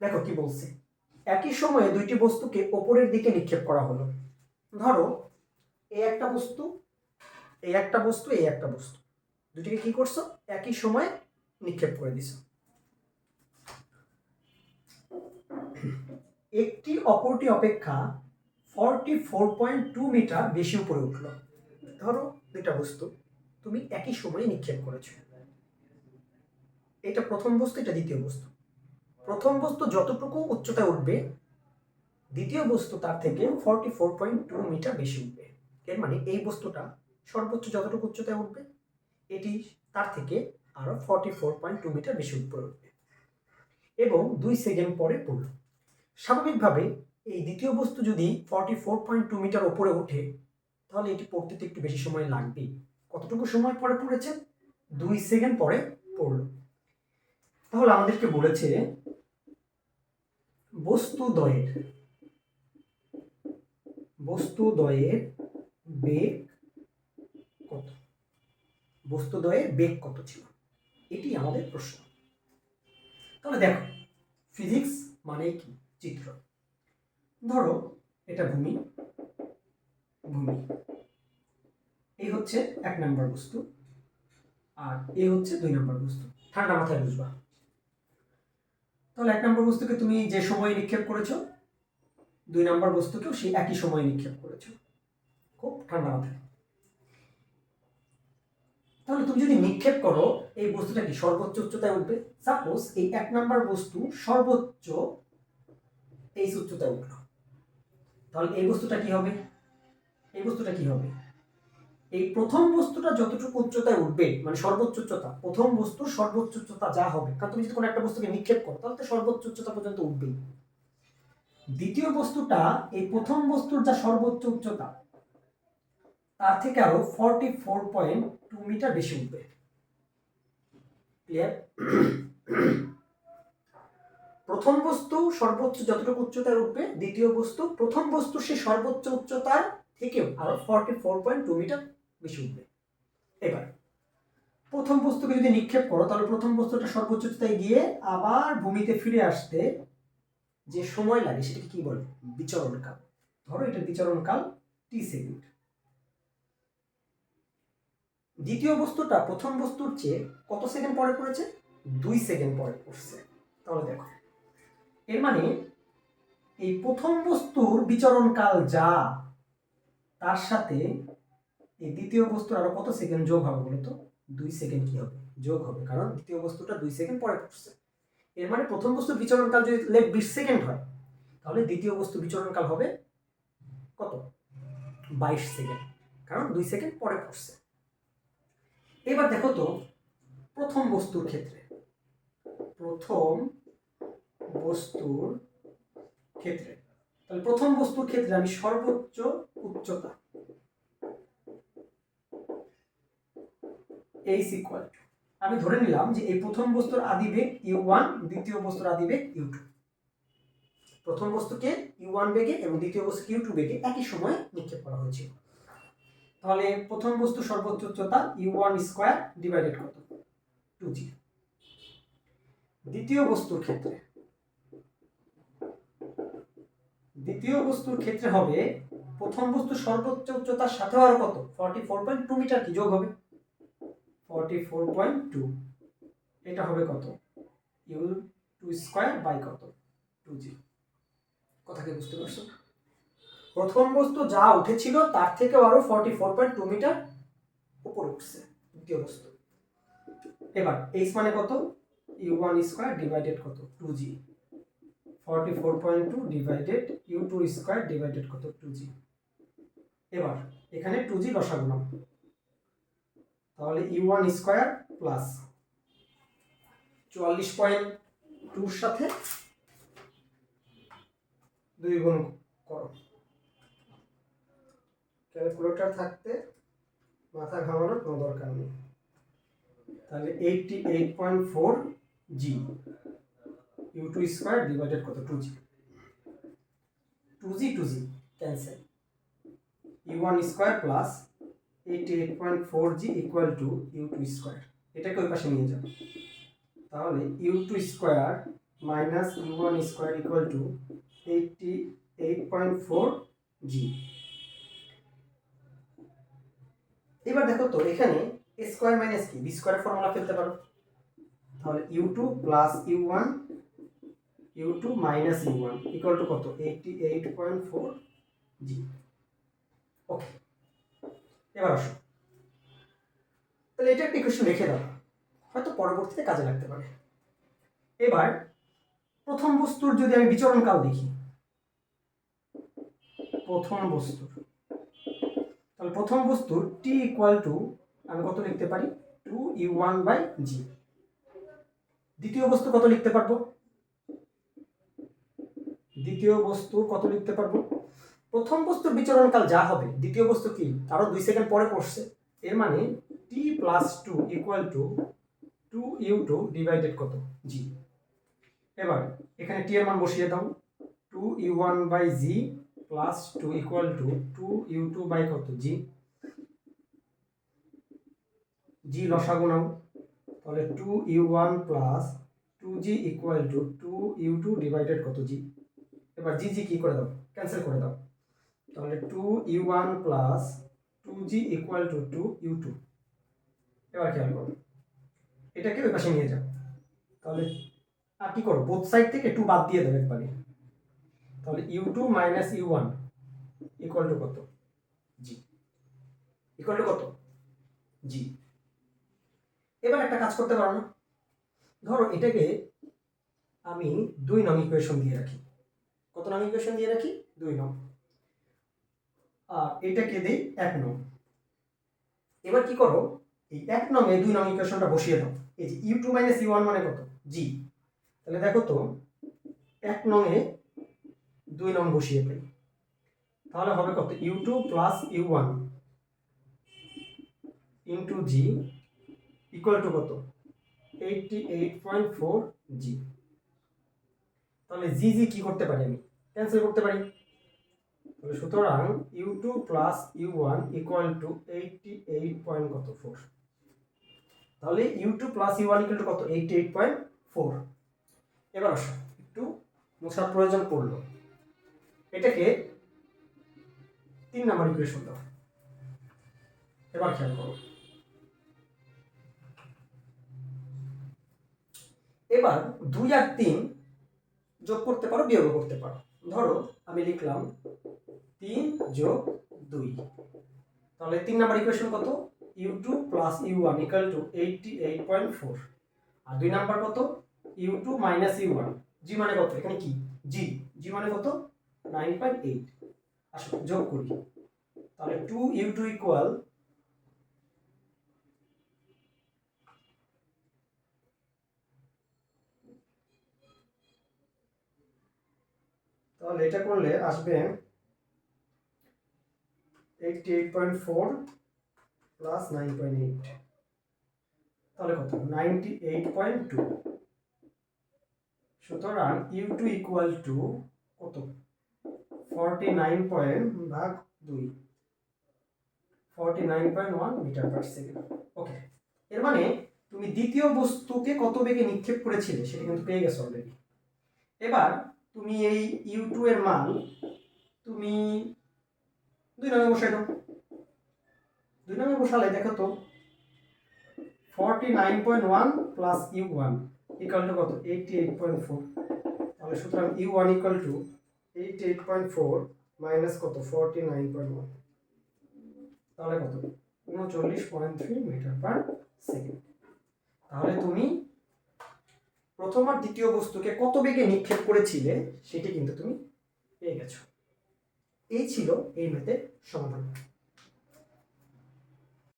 দেখো কি বলছে। একই সময়ে দুইটি বস্তুকে ওপরের দিকে নিক্ষেপ করা হলো। ধরো এই একটা বস্তু এই একটা বস্তু এই একটা বস্তু। দুটিকে কি করছ? একই সময়ে নিক্ষেপ করে দিছো। একটি অপরটি অপেক্ষা forty four point two meter বেশি উপরে উঠল। ধরো, দুইটা বস্তু, তুমি একই সময়ে নিক্ষেপ করেছ। এটা প্রথম বস্তু, এটা দ্বিতীয় বস্তু। প্রথম বস্তু যতটুকু উচ্চতায় উঠবে, দ্বিতীয় বস্তু তার থেকে forty four point two meter বেশি উঠবে। এর মানে এই বস্তুটা সর্বোচ্চ যতটুকু উচ্চতায় উঠবে, এটি তার থেকে আরও forty four point two meter বেশি উপরে উঠবে। এবং দুই সেকেন্ড পরে পড়ল স্বাভাবিকভাবে এই দ্বিতীয় বস্তু যদি forty four point two meter ওপরে ওঠে, তাহলে এটি পড়তে তো একটু বেশি সময় লাগবেই। কতটুকু সময় পরে পড়েছে? দুই সেকেন্ড পরে পড়ল। তাহলে আমাদেরকে বলেছে বস্তু দয়ের বস্তু দয়ের বেগ কত? বস্তু দয়ের বেগ কত ছিল? এটি আমাদের প্রশ্ন। তাহলে দেখো ফিজিক্স মানে কি? চিত্র। ধরো, এটা ভূমি ভূমি। এই হচ্ছে এক নম্বর বস্তু, আর এ হচ্ছে দুই নম্বর বস্তু। ঠান্ডা মাথায় বুঝবা। তাহলে এক নম্বর বস্তুকে তুমি যে সময়ে নিক্ষেপ করেছ, দুই নম্বর বস্তুকেও সেই একই সময়ে নিক্ষেপ করেছ। খুব ঠান্ডা মাথায়। তাহলে তুমি যদি নিক্ষেপ করো, এই বস্তুটা কি সর্বোচ্চ উচ্চতায় উঠবে? সাপোজ এই এক নম্বর বস্তু সর্বোচ্চ এই উচ্চতায় উঠল। তাহলে এই বস্তুটা কি হবে? এই বস্তুটা কি হবে? এই প্রথম বস্তুটা যতটুকু উচ্চতায় উঠবে মানে সর্বোচ্চ উচ্চতা, প্রথম বস্তুর সর্বোচ্চ উচ্চতা যা হবে, কারণ তুমি যদি কোনো একটা বস্তুকে নিক্ষেপ করো, তাহলে তো সর্বোচ্চ উচ্চতা পর্যন্ত উঠবেই। দ্বিতীয় বস্তুটা, এই প্রথম বস্তুর যা সর্বোচ্চ উচ্চতা, তার থেকে আরও forty four point two meter বেশি উঠবে। ক্লিয়ার প্রথম বস্তু সর্বোচ্চ যতটুকু উচ্চতায় উঠবে, দ্বিতীয় বস্তু, প্রথম বস্তু সে সর্বোচ্চ উচ্চতার থেকেও আরও forty four point two meter বেশি উঠবে। এবার, প্রথম বস্তুকে যদি নিক্ষেপ করো, তাহলে প্রথম বস্তুটা সর্বোচ্চ গিয়ে আবার ভূমিতে ফিরে আসতে যে সময় লাগে, সেটাকে কি বলে? বিচরণ কাল। ধরো এটা বিচরণ কাল টি সেকেন্ড দ্বিতীয় বস্তুটা, প্রথম বস্তুর চেয়ে কত সেকেন্ড পরে পড়েছে? দুই সেকেন্ড পরে পড়ছে। তাহলে দেখো, এর মানে এই প্রথম বস্তুর বিচরণ কাল যা, তার সাথে এই দ্বিতীয় বস্তুর আরও কত সেকেন্ড যোগ হবে বলতো? দুই সেকেন্ড কি হবে? যোগ হবে। কারণ দ্বিতীয় বস্তুটা দুই সেকেন্ড পরে পড়ছে এর মানে প্রথম বস্তুর বিচরণকাল যদি লেখ বিশ সেকেন্ড হয়, তাহলে দ্বিতীয় বস্তুর বিচরণকাল হবে কত? বাইশ সেকেন্ড কারণ দুই সেকেন্ড পরে পড়ছে এবার দেখো তো, প্রথম বস্তুর ক্ষেত্রে, প্রথম বস্তুর ক্ষেত্রে, তাহলে প্রথম বস্তুর ক্ষেত্রে আমি সর্বোচ্চ উচ্চতা এইচ ইকুয়াল টু আমি ধরে নিলাম যে এই প্রথম বস্তুর আদিবেগ ইউ ওয়ান দ্বিতীয় বস্তুর আদিবেগ ইউ টু প্রথম বস্তুকে ইউ ওয়ান বেগে এবং দ্বিতীয় বস্তুকে ইউ টু বেগে একই সময়ে নিক্ষেপ করা হয়েছিল। তাহলে প্রথম বস্তু সর্বোচ্চ উচ্চতা ইউ ওয়ান স্কোয়ার ডিভাইডেড কত? টু জি দ্বিতীয় বস্তুর ক্ষেত্রে। দ্বিতীয় বস্তুর ক্ষেত্রে হবে, প্রথম বস্তু সর্বোচ্চ উচ্চতার সাথে আরও কত? Forty four point two meter কি যোগ হবে? ফর্টি ফোর পয়েন্ট টু এটা হবে কত? ইউ টু স্কোয়ার বাই কত? Two G. কথা কি বুঝতে পারছ? প্রথম বস্তু যা উঠেছিল, তার থেকে আরও forty four point two meter উপরে উঠছে, দ্বিতীয় বস্তু। এবার এইচ মানে কত? ইউ ওয়ান স্কোয়ার ডিভাইডেড কত? Two G. Forty four point two divided U two square divided কত? Two G. এবার এখানে টু জি রসাগুণাম তাহলে ইউ ওয়ান স্কোয়ার প্লাস চুয়াল্লিশ পয়েন্ট টুর সাথে দুই গুণ করো। ক্যালকুলেটর থাকতে মাথা ঘামানোর কোনো দরকার নেই। তাহলে eighty eight point four G U two square divided কত? Two G two G two G cancel U one square plus eighty eight point four G equal to U two square এটাকে ওই পাশে নিয়ে যাও। তাহলে U two square minus U one square equal to eighty eight point four G এবার দেখো তো, এখানে স্কোয়ার মাইনাস কি? বি স্কোয়ারের ফর্মুলা ফেলতে পারো। তাহলে U two plus U one U two minus U one equal to কত? Eighty eight point four G okay এবার আসো তাহলে এটা একটা ইকুয়েশন রেখে দাও, হয়তো পরবর্তীতে কাজে লাগতে পারে। এবার প্রথম বস্তুর যদি আমি বিচরণকাল দেখি, প্রথম বস্তুর, তাহলে প্রথম বস্তুর টি ইকুয়াল টু আমি কত লিখতে পারি? Two U one by G দ্বিতীয় বস্তু কত লিখতে পারব? দ্বিতীয় বস্তু কত লিখতে পারব? প্রথম বস্তুর বিচরণকাল যা হবে, দ্বিতীয় বস্তু কি? তারও দুই সেকেন্ড পরে পড়ছে এর মানে T plus two equal to two U two divided কত? জি এবার, এখানে টি এর মান বসিয়ে দাও। Two U one by G plus two equal to two U two by কত? জি জি লসাগু নাও। তাহলে two U one plus two G equal to two U two divided কত? জি এবার জি জি কি করে দাও? ক্যান্সেল করে দাও। তাহলে two U one plus two G equal to two U two এবার খেয়াল করো, এটাকে ওই পাশে নিয়ে যাও। তাহলে আর কি করো বোথ সাইড থেকে টু বাদ দিয়ে দেবে একবারে। তাহলে U two minus U one equal to কত? জি ইকুয়াল টু কত? জি এবার একটা কাজ করতে পারো না। ধরো এটাকে আমি দুই নং ইকুয়েশন দিয়ে রাখি। কত নং ইকুয়েশন দিয়ে রাখি? দুই নং। আর এটাকে দিই এক নং। এবার কি করো? এই এক নং এ দুই নং ইকুয়েশনটা বসিয়ে দাও। এই যে U two minus U one মানে কত? জি তাহলে দেখো তো এক নং এ দুই নং বসিয়ে পাই তাহলে হবে কত? U two plus U one into G equal to কত? Eighty eight point four G তাহলে জি জি কি করতে পারি আমি? ক্যান্সেল করতে পারি। সুতরাং U two plus U one equal to eighty eight point কত? ফোর তাহলে U two plus U one equal to কত? এইটটি এইট পয়েন্ট ফোর এবার আসো, একটু মোছার প্রয়োজন পড়ল। এটাকে তিন নাম্বার ইকুয়েশন দাও। এবার খেয়াল করো। এবার দুই আর তিন যোগ করতে পারো বিয়োগ করতে পারো। ধরো, আমি লিখলাম তিন যোগ দুই। তাহলে তিন নাম্বার ইকুয়েশন কত? U two plus U one equal to eighty eight point four আর দুই নাম্বার কত? U two minus U one G মানে কত? এখানে কি? জি জি মানে কত? নাইন পয়েন্ট এইট আসো, যোগ করি। তাহলে টু ইউ টু ইকুয়াল তাহলে এটা করলে আসবে সুতরাং ইউ টু ইকুয়াল টু কত? ফর্টি নাইন পয়েন্ট ভাগ দুই। Forty nine point one meter per second okay এর মানে তুমি দ্বিতীয় বস্তুকে কত বেগে নিক্ষেপ করেছিলে সেটা কিন্তু পেয়ে গেছো অলরেডি এবার তুমি এই ইউ টু এর মান দুই নঙে বসাই দাও। দুই নঙে বসালে দেখো তো forty nine point one plus U one equal to কত? এইটটি এইট পয়েন্ট ফোর তাহলে সুতরাং U one equal to eight eight point four minus কত? ফর্টি নাইন পয়েন্ট ওয়ান তাহলে কত? উনচল্লিশ point three meter per second তাহলে তুমি প্রথম আর দ্বিতীয় বস্তুকে কত বেগে নিক্ষেপ করেছিলে, সেটি কিন্তু তুমি পেয়ে গেছো। এই ছিল এই ম্যাথের সমাধান।